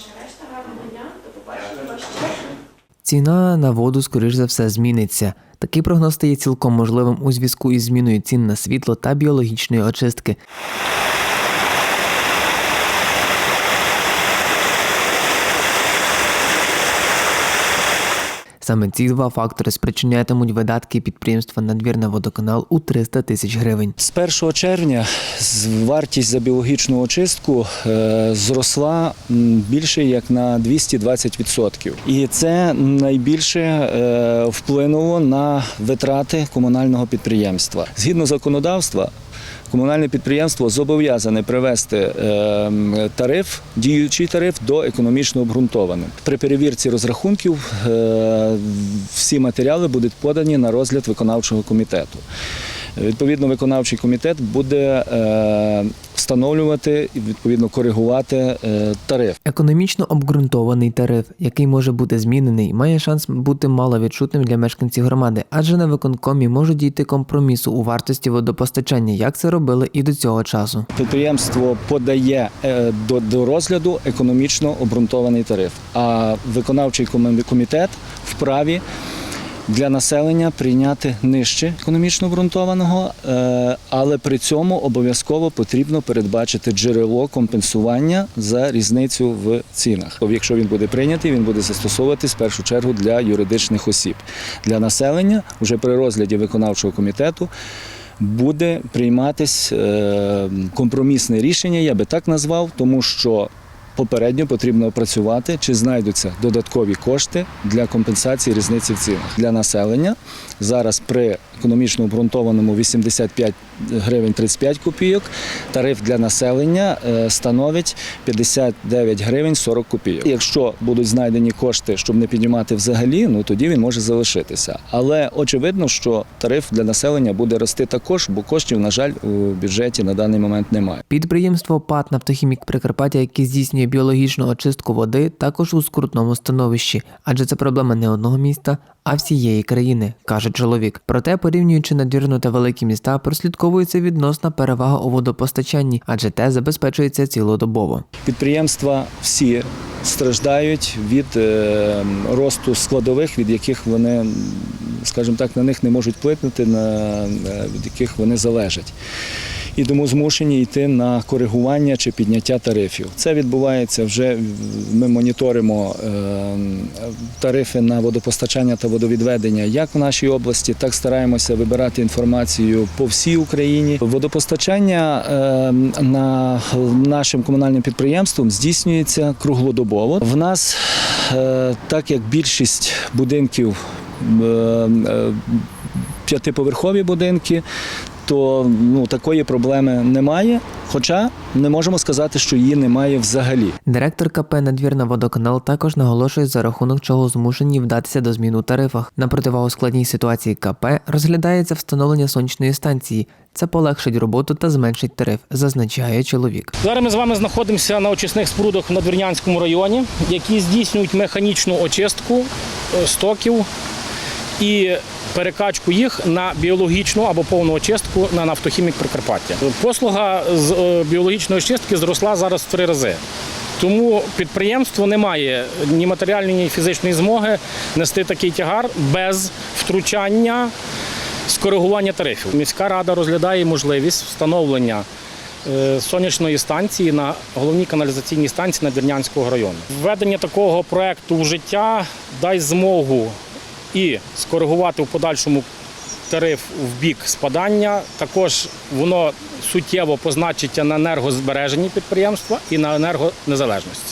ваша решта. Гарного дня, до побачення. Ціна на воду, скоріш за все, зміниться. Такий прогноз стає цілком можливим у зв'язку із зміною цін на світло та біологічної очистки. Саме ці два фактори спричинятимуть видатки підприємства Надвірна водоканал у 300 тисяч гривень. З 1 червня вартість за біологічну очистку е, зросла більше як на 220%. І це найбільше е, вплинуло на витрати комунального підприємства. Згідно законодавства, комунальне підприємство зобов'язане привести е, тариф, діючий тариф до економічно обґрунтованим. При перевірці розрахунків е, всі матеріали будуть подані на розгляд виконавчого комітету. Відповідно, виконавчий комітет буде е, встановлювати і відповідно коригувати е, тариф. Економічно обґрунтований тариф, який може бути змінений, має шанс бути маловідчутним для мешканців громади, адже на виконкомі можуть дійти компромісу у вартості водопостачання, як це робили і до цього часу. Підприємство подає е, до, розгляду економічно обґрунтований тариф, а виконавчий комітет вправі. Для населення прийняти нижче економічно обґрунтованого, е, але при цьому обов'язково потрібно передбачити джерело компенсування за різницю в цінах. Якщо він буде прийнятий, він буде застосовуватись в першу чергу для юридичних осіб. Для населення вже при розгляді виконавчого комітету буде прийматись е, компромісне рішення, я би так назвав, тому що попередньо потрібно опрацювати, чи знайдуться додаткові кошти для компенсації різниці в цінах для населення. Зараз при економічно обґрунтованому 85 гривень 35 копійок. Тариф для населення е, становить 59 гривень 40 копійок. Якщо будуть знайдені кошти, щоб не піднімати взагалі, ну тоді він може залишитися. Але очевидно, що тариф для населення буде рости також, бо коштів, на жаль, у бюджеті на даний момент немає. Підприємство ПАТ «Нафтохімік Прикарпаття», яке здійснює біологічну очистку води, також у скрутному становищі, адже це проблема не одного міста, а всієї країни, каже чоловік. Проте, порівнюючи надвірну та великі міста, прослідковується відносна перевага у водопостачанні, адже те забезпечується цілодобово. Підприємства всі страждають від е, росту складових, від яких вони, скажімо так, на них не можуть плитнути, е, від яких вони залежать. І тому змушені йти на коригування чи підняття тарифів. Це відбувається вже. Ми моніторимо е, тарифи на водопостачання та водовідведення як в нашій області, так стараємося вибирати інформацію по всій Україні. Водопостачання е, на нашим комунальним підприємством здійснюється круглодобово. В нас, е, так як більшість будинків е, е, п'ятиповерхові будинки, то ну, такої проблеми немає. Хоча не можемо сказати, що її немає взагалі. Директор КП Надвірна водоканал також наголошує, за рахунок чого змушені вдатися до змін у тарифах. На противагу складній ситуації КП розглядається встановлення сонячної станції. Це полегшить роботу та зменшить тариф, зазначає чоловік. Зараз ми з вами знаходимося на очисних спорудах в Надвірнянському районі, які здійснюють механічну очистку е, стоків і перекачку їх на біологічну або повну очистку на нафтохімік Прикарпаття. Послуга з е, біологічної очистки зросла зараз в три рази. Тому підприємство не має ні матеріальної, ні фізичної змоги нести такий тягар без втручання скоригування тарифів. Міська рада розглядає можливість встановлення е, сонячної станції на головній каналізаційній станції Надвірнянського району. Введення такого проекту в життя дасть змогу і скоригувати в подальшому тариф в бік спадання. Також воно суттєво позначиться на енергозбереженні підприємства і на енергонезалежності.